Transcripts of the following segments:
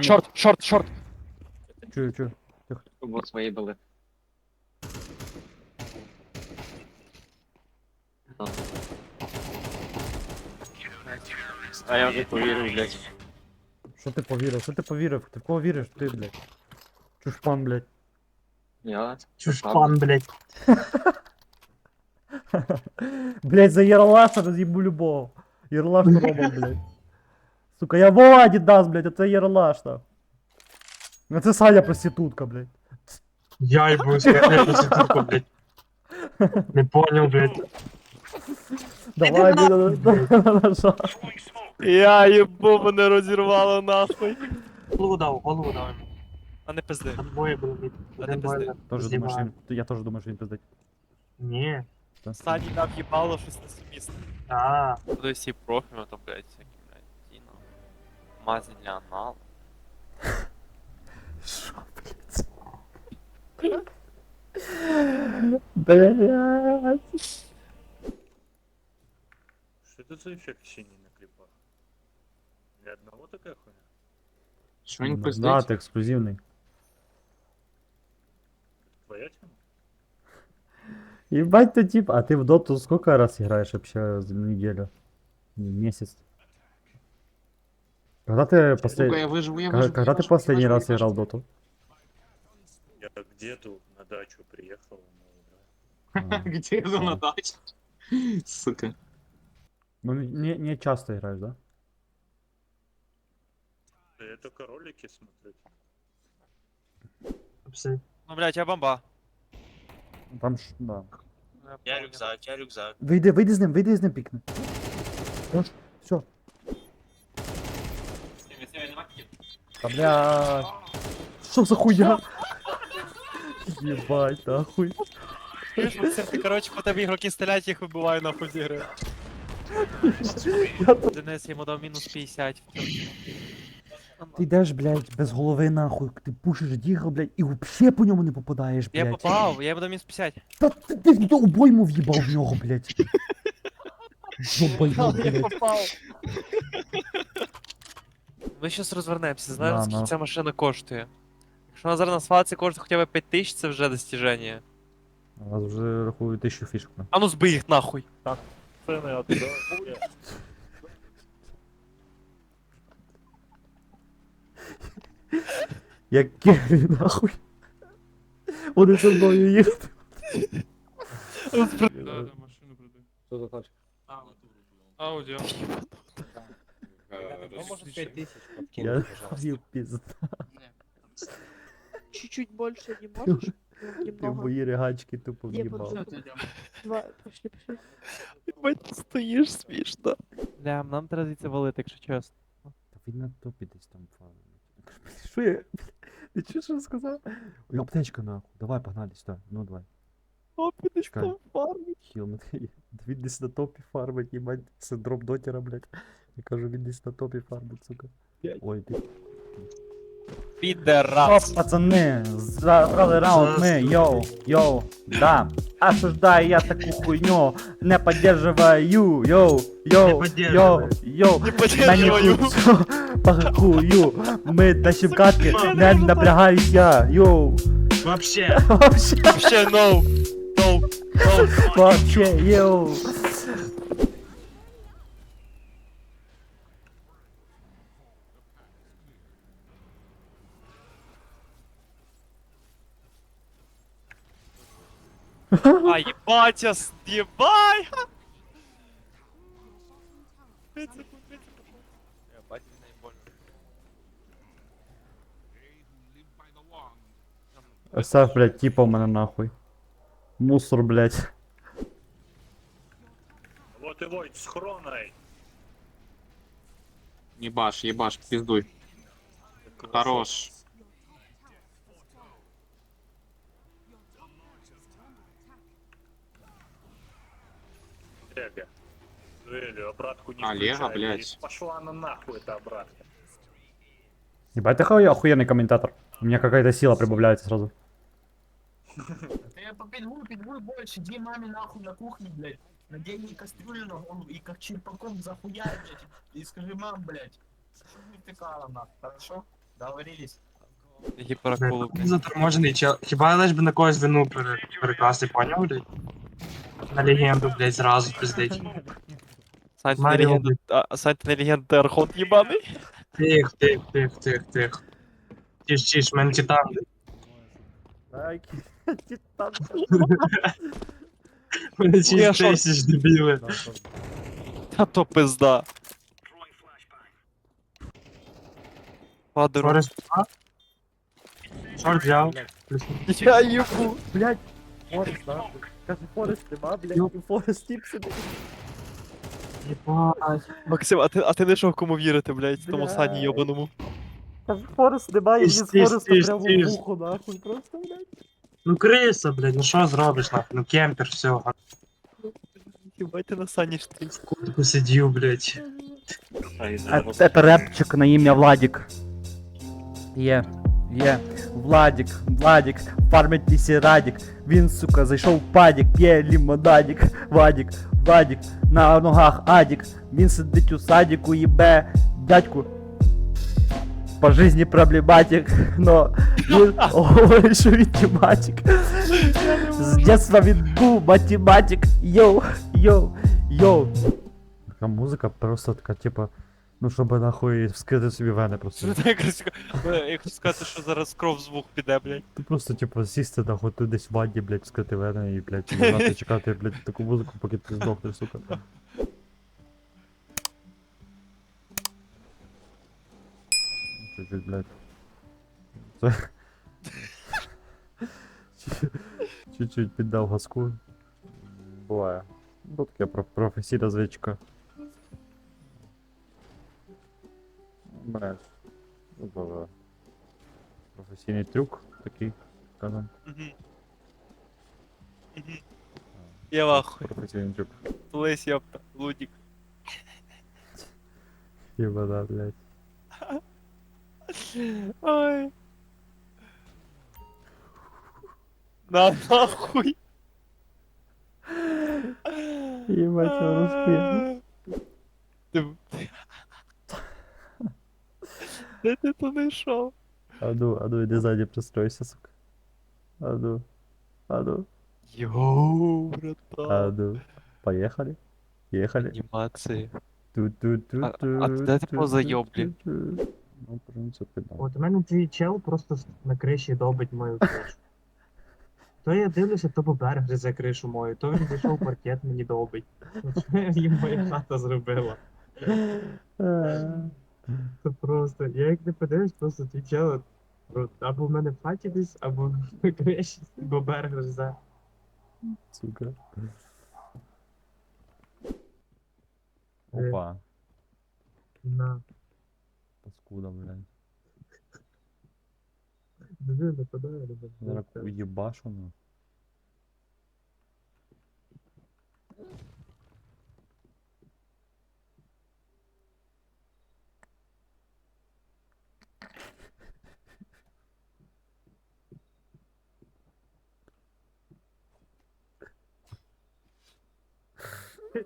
Шорт, шорт, шорт. Чую, чую. Вот свої були. А я вже повірив, блядь. Що ти повірив? Що ти повірив? Ти в кого віриш? Ти, блядь. Чушпан, блядь. Я? Чушпан, блядь. Блядь, за Єралаша роз'їбу любого. Єралаш то робить, блядь. Сука, я Вова Адідас, блядь, а це Єралаш, там. А це Саня проститутка, блядь. Я как я проститутка, блядь. Не понял, блядь. Давай, блядь, Я їбу, мене розірвало нахуй. Голову дав, голову дав. А не пизди. Там двоє було, блядь. А не пизди. Тоже знімав. думаєш, він... Я теж думаю, що він пиздить. Ні. Сані дав їбало щось несумісне. А, Буду всі профіми, блядь, всякі, блядь, Діно. Мазі для аналу. Блядь. Что это за эффект синий на клипах? Ни одного такая хуйня? Він Да, пиздить? ти ексклюзивний. Твоя тема? Ебать ты тип, а ты в доту сколько раз играешь вообще за неделю? Месяц? Когда ты Сука, послед... я виживу, я виживу. когда я ты последний раз играл в доту? Я где-то на дачу приехал, Где я на даче? Сука. Ну не, не часто играешь, да? да. Я только ролики смотрю. Ну, блядь, я бомба. Там ж, да. Я рюкзак, я рюкзак. Вийди, вийди з ним, вийди з ним пікни. Все. Та бля. Що за хуя? Єбать, нахуй. Ти, коротше, по тебе ігроки стріляють, їх вибиваю нахуй з ігри. Денис йому дав мінус 50. Ти йдеш, блядь, без голови нахуй, ти пушиш дігл, блядь, і вообще по ньому не попадаєш, Я блядь. попав, я йому дав мінус 50. Та ти, ти до обойму в'їбав в нього, блядь. Йобайно, блядь. попав. Ми щас розвернемося, знаємо, Да, скільки ну. ця машина коштує. Якщо вона зараз на свалці коштує хоча б 5 тисяч, це вже достіження. У вас вже рахую тисячу фішок. А ну збий їх нахуй. Цены оттуда. Як Керрі, нахуй. Вони зі мною їдуть. Що за тачка? Аудіо. Ну, може 5 тисяч Я їв пізда. Чуть-чуть больше не можешь? Ну, Ти в Немного. мої ригачки тупо Я подожду. Два, пошли, пошли. Бать, ти стоїш смішно. Бля, нам треба звідси валити, якщо чесно. Та він на топі десь там фармить. Що я? Ти чуєш, що я сказав? Ой, аптечка нахуй. Давай, погнали сюди. Ну давай. О, підеш Чекай. там фармить. Хіл, ну ти- Він десь на топі фармить, їбать, синдром дотера, блядь. Я кажу, він десь на топі фармить, сука. Ой, ти. Підерас. Оп, пацани, забрали раунд ми, йоу, йоу, да. Осуждаю я таку хуйню, не поддерживаю, йоу, йоу, Не йоу, поддерживаю. йоу. Не Мені подерживаю. тут все пахую, ми тащим катки, не напрягаюсь я, йоу. Вообще. Вообще, Вообще, no. No. No. вообще, йоу. А, ебать, я с- ебай! Пять секунд, пять секунд. Я бать найбольно. Оставь, блядь, типа у мене нахуй. Мусор, блядь. Вот и Войт с хроной. Ебаш, ебаш, пиздуй. Хорош. Эго. Дуэлью обратку не Олега, включай, блядь. Пошла на нахуй эта обратка. Ебать, ты охуенный комментатор. У меня какая-то сила прибавляется сразу. Ты по питбуль, питбуль больше, иди маме нахуй на кухне, блядь. Надень ей кастрюлю на голову и как черпаком захуяй, блядь. И скажи, мам, блядь, не втыкала нахуй, хорошо? Договорились. Гіперакулу. Заторможений чел. Хіба лиш би на когось вину пере... перекласти, поняв, блядь? На легенду, блядь, зразу пиздить. Сайт на Маріо, легенду, а, сайт на легенду ти архот їбаний. Тих, тих, тих, тих, тих. Тіш, тіш, мен титан. Так, титан. Мене Я 6 шо- тисяч дебіли. Та то пизда. Падеру. Форест, а? Шорт взяв. Плюс Я їбу. Блять, Форест, нахуй. Каже, Форест нема, блять, і Форест тіп сидить. Єбать. Максим, а ти, а ти не що в кому вірити, блядь, тому Бля. сані йобаному. Каже, Форест немає, і з Фореста тіш, прямо в вухо, нахуй, просто, блять. Ну криса, блядь, ну що зробиш нахуй? Ну кемпер, все, Їбать ти на сані штиль. таку сидів, блядь. Це репчик на ім'я Владік. Є, є. Владік, Владік, фармить лісі Радік. Він, сука, зайшов в падік, п'є лімонадік. Вадік, Вадік, на ногах Адік. Він сидить у садіку, їбе дядьку. По жизни проблематик, но він говорить, що він тематик. З детства він був математик. Йоу, йоу, йоу. Така музика просто така, типа, ну щоб нахуй вскрити собі вени просто. Ти якось я хочу сказати, що зараз кров з вух піде, блядь. Ти просто, типу, сісти нахуй тут десь в ванні, блядь, вскрити вени і, блядь, лежати чекати, блядь, таку музику, поки ти здохнеш, сука. Чуть-чуть, блядь. Це... Чуть-чуть піддав газку. Буває. Ну таке про- професійна звичка. Мене. Ну, буває. Професійний трюк такий, скажем. Мгм. Мгм. Я вахуй. Професійний трюк. Лесь, ёпта, лудик. Хіба да, блядь. Ой. На нахуй. Єбать, я розпив. Ти... Де ти то знайшов? А ну, а ну, іди ззаді пристройся, сука. А ну. А ну. Йоу, А братан. ну. Поехали. Ехали. Анімації. Ту-ту-ту-ту. А- а ти де ти позайоб, блін? ту-ту-ту. Ну, в принципі, да. От у мене твій чел просто на криші добить мою кришу. То я дивлюся, то Бобер гризе кришу мою, то він зайшов в паркет мені добить. Що їм моя хата зробила? Це просто. Я як не подивлюсь, просто твій чел або в мене в хаті десь, або на криші Бобер гризе. Сука. Е. Опа. На. Паскуда, блядь. Диви, нападає. Зараз уєбашу, ну.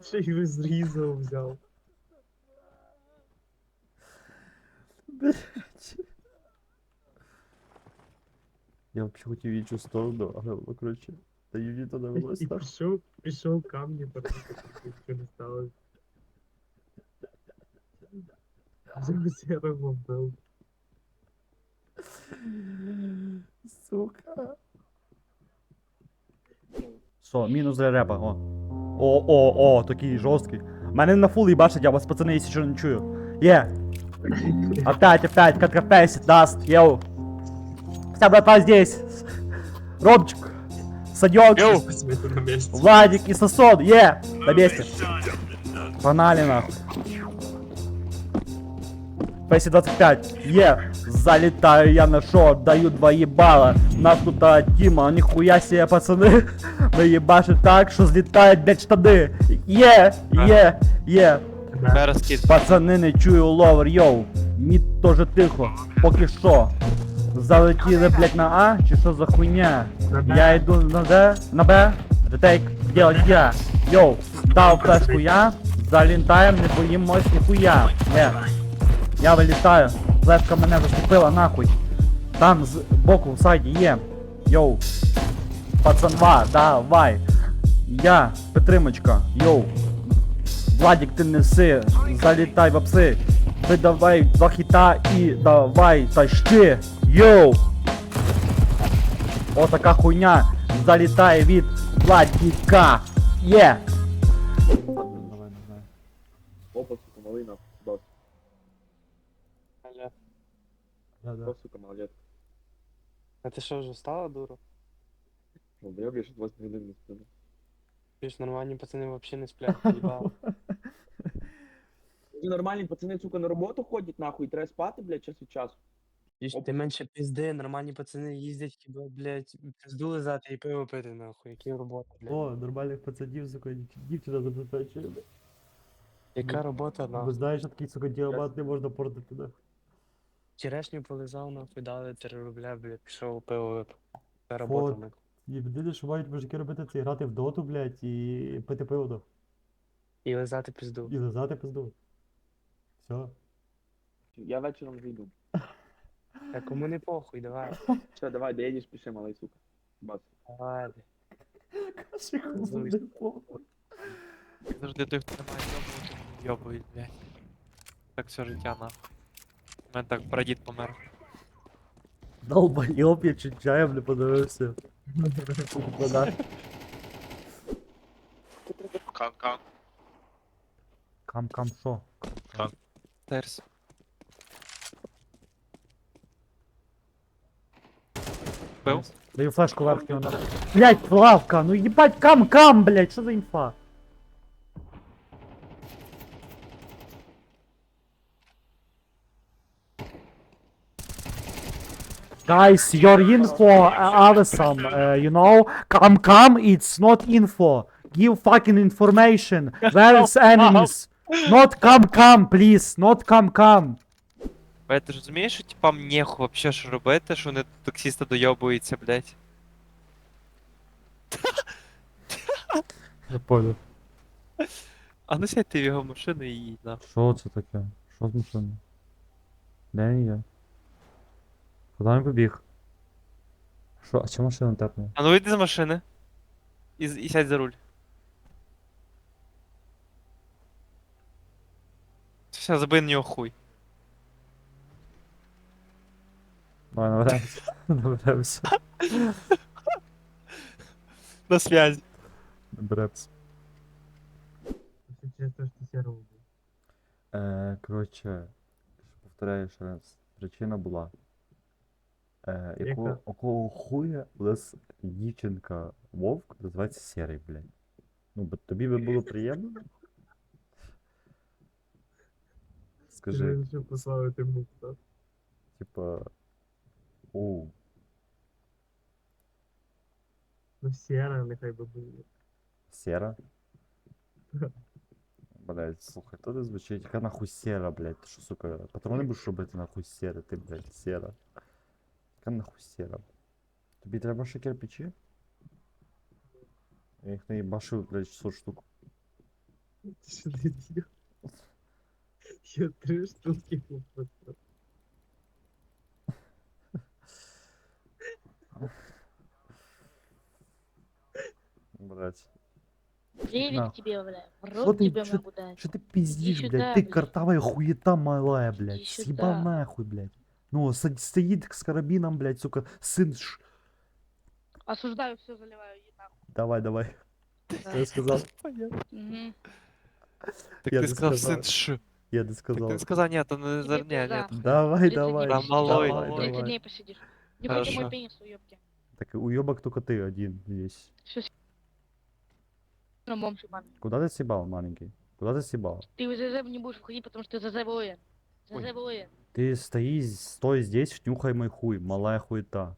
Ще й ви зрізав взяв. Блядь. Я вообще хотів в іншу сторону, але воно, коротше, та юні то довелось так. пішов, пішов камні, потому що не сталося. Зараз я його вбив. Сука. Що, мінус для репа, о. О, о, о, такий жорсткий. Мене на фул їбашить, я вас, пацани, якщо не чую. Є. Опять, опять, как фейсит, даст, йоу. Вся братва здесь. Ромчик. Санек. Сміти на місці. Владик и Сосон, е, на месте. Погнали нахуй. Фейси 25, е, залетаю я на шор, даю два ебала. Нас тут а, Тима, нихуя себе, пацаны. Мы ебашим так, что взлетают, блядь, штаны. Е, е, е. Зараз кіт. Пацани, не чую ловер, йоу. Мід теж тихо, поки що. Залетіли, блядь, на А, чи що за хуйня? Я йду на Д, на Б, ретейк, делать я. Йоу, дав флешку я, залітаєм, не боїмось ніхуя. Е. Я вилітаю. Флешка мене заступила нахуй. Там з боку в сайді є. Йоу. Пацанва, давай. Я, підтримочка, йоу. Владик, ти неси, залітай в пси. Видавай два хіта і давай тащи. Йоу. Отака хуйня залітає від Владіка. Є. Давай, не знаю. Опа, сука, малина. Дос. Да, да. Дос, сука, молодец. А ти що вже встала, дура? Ну, бля, більше 20 годин не сплю. Більш нормальні пацани взагалі не сплять, їбало. Нормальні пацани, сука, на роботу ходять, нахуй, треба спати, блядь, час від часу. Ти менше пізди, нормальні пацани їздять, хіба, блядь, пизду лизати і пиво пити, нахуй, які робота, блядь. О, нормальних пацанів, сука, дів- дівчина забезпечує. Яка робота, Бо нахуй. знаєш, що такий, сука, діамант не можна портити, да? Черешню полизав, нахуй, дали 3 рубля, блядь, пішов пиво випив. Це робота, Фот. нахуй. Єдине, що мають мужики робити, це грати в доту, блядь, і пити пиво, да. І лизати пізду. І лизати пизду. Все. Я вечором зайду. Та кому не похуй, давай. Все, давай, доїдеш, пиши, малий, сука. Бас. Давай, блядь. Каші хуй, похуй. Завжди той, хто не має йобувати, йобують, блядь. Так все життя нахуй. У мене так прадід помер. Долбойоб, я чуть чаєм не подивився. Вода. Кан-кан. Кам, кам, шо? Терс. Бив? Даю флешку верхню на. Блять, лавка, ну ебать, кам, кам, блять, що за інфа? Guys, your info uh, awesome, uh, you know? Come, come, it's not info. Give fucking information. Where is enemies? Not come, come, please. Not come, come. Бля, ти ж розумієш, що типам неху вообще що робити, що вони таксіста дойобуються, блядь. Я понял. А ну сядь ти в його машину і їдь нахуй. Що це таке? Що з машиною? Де він є? Куди він побіг? Що, а чому машина тепне? А ну вийди з машини. І, з- і сядь за руль. Все, забий на нього хуй. Наберемося. Наберемося. На. Все через те, що ти. Е, коротше, повторяю ще раз. Причина була. Е, якого, Яка? якого хуя у нас дівчинка вовк називається Серий, блядь. Ну, бо тобі би було приємно? Скажи, вирішив пославити мук, так? типа. Оу, Ну, сіра, нехай би було. сера? Блять, слухай, то не звучить, яка нахуй сера, блядь, ти що, сука, патрони будеш робити нахуй сера, ти, блядь, сера. Яка нахуй сера? Тобі треба ще кирпичі? Я їх наїбашив, блядь, 100 штук. Ти що не діяв? Я три штуки попросив. Блядь. Девять Нахуй. тебе, бля. В Что рот ты- тебе чё- могу дать. Что ты пиздишь, Иди блядь? сюда, Ты блядь. картавая хуета малая, блядь. Иди Съебал сюда. нахуй, блядь. Ну, со- стоит с карабином, блядь, сука, сын ш... Осуждаю, все заливаю, нахуй. Давай, давай. Да. Я сказал. Мгм. Так Я сказав сказав. син ш. Я не Так сказал. ти не сказав, ні, то не Иди зар... Ні, ні. туда. Давай, 30 давай. дней Да, малой, давай, малой. 30 давай. дней посидишь. Не Хорошо. ходи мой пенис, уебки. Так уебок только ты один здесь. Все, на бомж ебаный. Куда ты съебал, маленький? Куда ты съебал? Ты в ЗЗ не будешь входить, потому что ты ЗЗ воин. Ой. ЗЗ воин. Ты стои, стой здесь, нюхай мой хуй, малая хуета.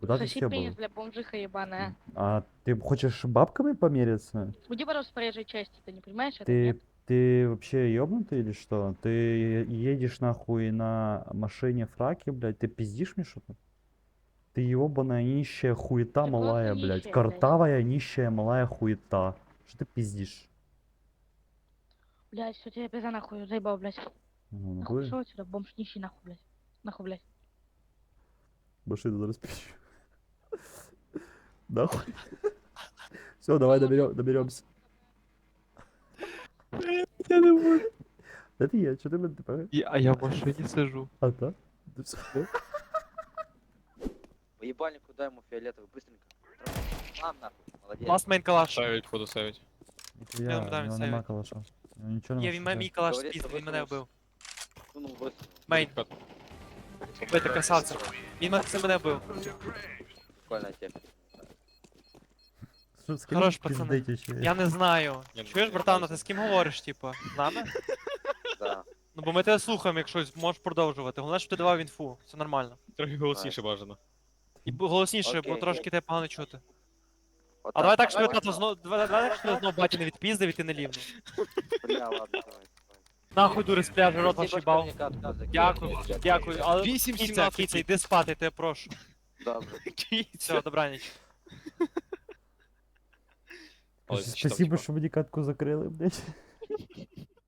Куда ты Соси пенис, съебал? бля, бомжиха ебаная. А ты хочешь бабками помериться? Уйди, пожалуйста, с проезжей части, ты не понимаешь это, Ты, нет? ты вообще ёбнутый или что? Ты едешь нахуй на машине фраке, блядь, ты пиздишь мне что-то? Ты ёбаная нищая хуета Ты малая, блядь. нищая, блядь. Картавая нищая малая хуета. Что ты пиздишь? Блядь, все тебе пизда нахуй, заебал, блядь. Ну, Нахуй нахуй. отсюда, бомж нищий нахуй, блядь. Нахуй, блядь. Машину зараз пищу. Нахуй. Все, давай доберем, доберемся. Я не можу. Де ти є? Чого ти мене тепер? Я- А я в машині сижу. А, так? Ти все? По ебальнику дай ему фиолетовый, быстренько. Мам, нахуй, молодец. Ласт мейн калаш. Ставить, буду ставить. Ніхуя, Я в дам нього сейві. нема калаша. У нього Нічого Є, нема. він має мій калаш спіздив, він мене вбив. Сунул высунул. Мейн. Бити красавця. Він мене- це мене вбив. Прикольная тема. Що, з Хорош, пацани. ще? Я не знаю. Чуєш, братан, а бачу. ти з ким говориш, типа? З нами? Да. Ну бо ми тебе слухаємо, якщо можеш продовжувати. Головне, щоб ти давав інфу. Все нормально. Трохи голосніше бажано. І бу- голосніше, бо Окей. трошки тебе погано чути. Вот А давай так, що тебе тато знов. Давай давай так, що тебе знов батя не відпіздив і ти не лівнув. Бля, ладно, давай. давай. Нахуй дури з пляжу, рот ваш Спасибо, їбав. Дякую, дякую. Але Вісім, кіця, сімнадцять. кіця, йди спати, я прошу. Добре. Все, добраніч. Спасибо, що мені катку закрили, блядь.